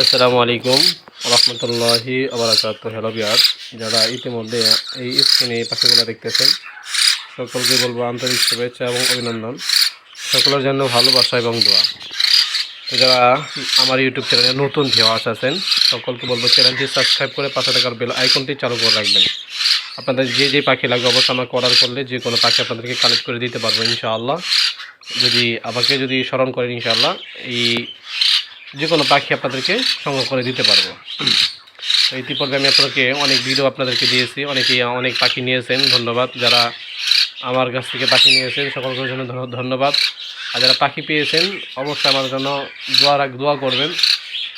আসসালামু আলাইকুম রহমতুল্লাহি আবরাকাত হ্যালো বিয়ার যারা ইতিমধ্যে এই স্ক্রিনে এই পাখিগুলো দেখতেছেন, সকলকে বলব আন্তরিক শুভেচ্ছা এবং অভিনন্দন। সকলের জন্য ভালোবাসা এবং দোয়া। যারা আমার ইউটিউব চ্যানেলে নতুন ভিওয়ার্স আছেন সকলকে বলব চ্যানেলটি সাবস্ক্রাইব করে পাশে টাকার বেল আইকনটি চালু করে রাখবেন। আপনাদের যে যে পাখি লাগবে অবশ্যই আমাকে অর্ডার করলে যে কোনো পাখি আপনাদেরকে কালেক্ট করে দিতে পারব ইনশাআল্লাহ। যদি আমাকে যদি স্মরণ করেন ইনশাআল্লাহ, এই যে কোনো পাখি আপনাদেরকে সংগ্রহ করে দিতে পারব। তো ইতিপূর্বে আমি আপনাদেরকে অনেক ভিডিও আপনাদেরকে দিয়েছি। অনেকেই, অনেক পাখি নিয়েছেন, ধন্যবাদ। যারা আমার কাছ থেকে পাখি নিয়েছেন সকলের জন্য ধন্য- ধন্যবাদ। আর যারা পাখি পেয়েছেন, অবশ্যই আমার জন্য দোয়া রাখ দোয়া করবেন।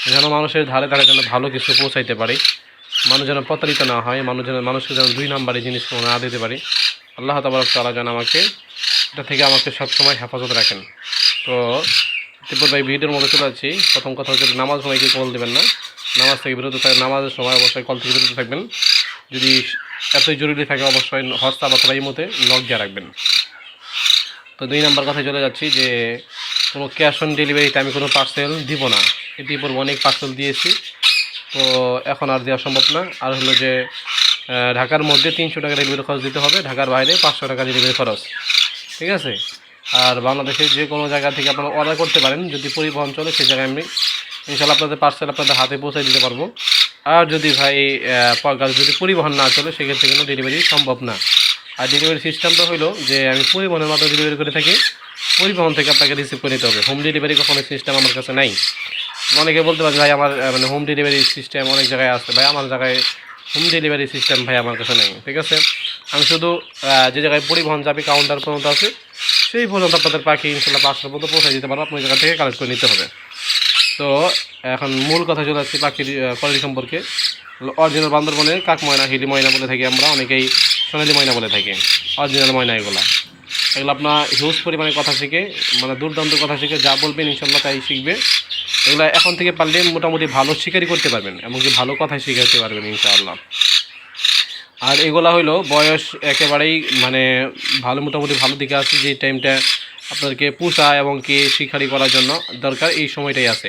যেন মানুষের ধারে ধারে যেন ভালো কিছু পৌঁছাইতে পারি। মানুষ যেন প্রতারিত না হয়, মানুষ যেন মানুষকে যেন দুই নম্বরে জিনিস না দিতে পারি। আল্লাহ তাবারক তারা যেন আমাকে এটা থেকে আমাকে সবসময় হেফাজত রাখেন। তো ইতিপূর্বে এই ভিডিওর মধ্যে চলে যাচ্ছি। প্রথম কথা হচ্ছে নামাজ সময় কেউ কল দেবেন না। নামাজ থেকে বিরত থাকবেন নামাজের সময় অবশ্যই কল থেকে বিরত থাকবেন। যদি এতই জরুরি থাকে অবশ্যই হস্তা অথবা এই মতে নক দিয়ে রাখবেন। তো দুই নাম্বার কথায় চলে যাচ্ছি যে, কোনো ক্যাশ অন ডেলিভারিতে আমি কোনো পার্সেল দিব না। ইতিপূর্বে অনেক পার্সেল দিয়েছি। তো এখন আর দেওয়া সম্ভব না। আর হলো যে ঢাকার মধ্যে তিনশো টাকা ডেলিভারি খরচ দিতে হবে। ঢাকার বাইরে পাঁচশো টাকা ডেলিভারি খরচ। ঠিক আছে? আর বাংলাদেশের যে কোনো জায়গা থেকে আপনারা অর্ডার করতে পারেন। যদি পরিবহন চলে, সেই জায়গায় আমি ইনশাল্লাহ আপনাদের পার্সেল আপনাদের হাতে পৌঁছে দিতে পারব। আর যদি ভাই প- যদি পরিবহন না চলে, সেক্ষেত্রে কিন্তু ডেলিভারি সম্ভব না। আর ডেলিভারি সিস্টেমটা হলো যে, আমি পরিবহনের মাধ্যমে ডেলিভারি করে থাকি। পরিবহন থেকে আপনাকে রিসিভ করে নিতে হবে। হোম ডেলিভারি কখনো সিস্টেম আমার কাছে নাই। অনেকে বলতে পারেন ভাই, আমার মানে হোম ডেলিভারি সিস্টেম অনেক জায়গায় আছে। ভাই, আমার জায়গায় হোম ডেলিভারি সিস্টেম ভাই, আমার কাছে নেই। ঠিক আছে? আমি শুধু যে জায়গায় পরিবহন যাবে কাউন্টার পর্যন্ত আছে। সেই পর্যন্ত আপনাদের পাখি ইনশাল্লাহ পাঁচটার পর্যন্ত পৌঁছে দিতে পারব। আপনার জায়গা থেকে কালেক্ট করে নিতে হবে। তো, এখন মূল কথা চলে আসছি পাখির কোয়ালিটি সম্পর্কে। অরিজিনাল বান্দরবনের কাক ময়না, হিলি ময়না বলে থাকি আমরা, অনেকেই সোনালি ময়না বলে থাকি অরিজিনাল ময়না এগুলা। এগুলো আপনার হিউজ পরিমাণে কথা শিখে মানে দুর্দান্ত কথা শিখে যা বলবেন ইনশাল্লাহ তাই শিখবে। এগুলো এখন থেকে পারলে মোটামুটি ভালো শিকারি করতে পারবেন, এমনকি ভালো কথাই শিখাতে পারবেন ইনশাআল্লাহ। আর এগুলা হইল বয়স একেবারেই মানে ভালো, মোটামুটি ভালো দিকে আছে, যে টাইমটা আপনাদেরকে পুষা এবং কি শিকারি করার জন্য দরকার, এই সময়টাই আছে।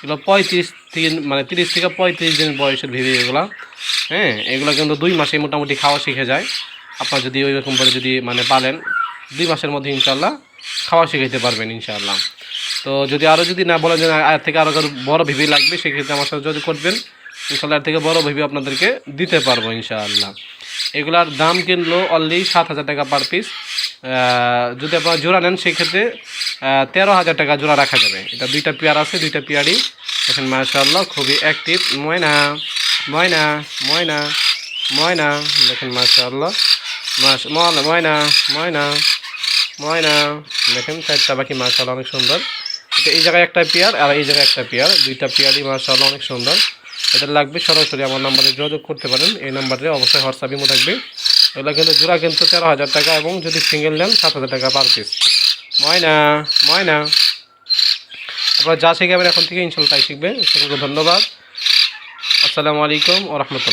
এগুলো পঁয়ত্রিশ দিন মানে তিরিশ থেকে পঁয়ত্রিশ দিন বয়সের ভেবে এগুলা হ্যাঁ এগুলো কিন্তু দুই মাসে মোটামুটি খাওয়া শিখে যায়। আপনার যদি ওই রকম করে যদি মানে পালেন, দুই মাসের মধ্যে ইনশাল্লাহ খাওয়া শিখাইতে পারবেন ইনশাআল্লাহ। তো যদি আরও যদি না বলেন যে এর থেকে আরও বড় ভিভি লাগবে, সেক্ষেত্রে আমার সাথে যদি করবেন। ইনশাল্লাহ থেকে বড় ভিভি আপনাদেরকে দিতে পারব ইনশাআল্লাহ। এগুলার দাম কিনলো অনলি সাত হাজার টাকা পার পিস যদি আপনারা জোড়া নেন, সেক্ষেত্রে তেরো হাজার টাকা জোড়া রাখা যাবে। এটা দুইটা পেয়ার আছে, দুইটা পেয়ারই। দেখেন, মাশাআল্লাহ, খুবই অ্যাক্টিভ ময়না ময়না ময়না ময়না, দেখেন, মাশাআল্লাহ। ময়না ময়না ময়না ময়না, দেখেন, চারটা বাকি, মাশাআল্লাহ, অনেক সুন্দর। এটা এই জায়গায় একটা পেয়ার, আর এই জায়গায় একটা পেয়ার। দুইটা পেয়ারই, মাশাআল্লাহ, অনেক সুন্দর। এটা লাগবে, সরাসরি আমার নাম্বারে যোগাযোগ করতে পারেন। এই নাম্বারে অবশ্যই হোয়াটসঅ্যাপ ইমো থাকবে। এগুলো কিন্তু জোড়া কিন্তু তেরো হাজার টাকা এবং যদি সিঙ্গেল নেন, সাত হাজার টাকা পার পিস ময়না ময়না। আপনারা যা শিখাবেন এখন থেকে ইনশাল্লাহ তাই শিখবেন সকলকে ধন্যবাদ। আসসালামু আলাইকুম ও রহমতুল্লাহ।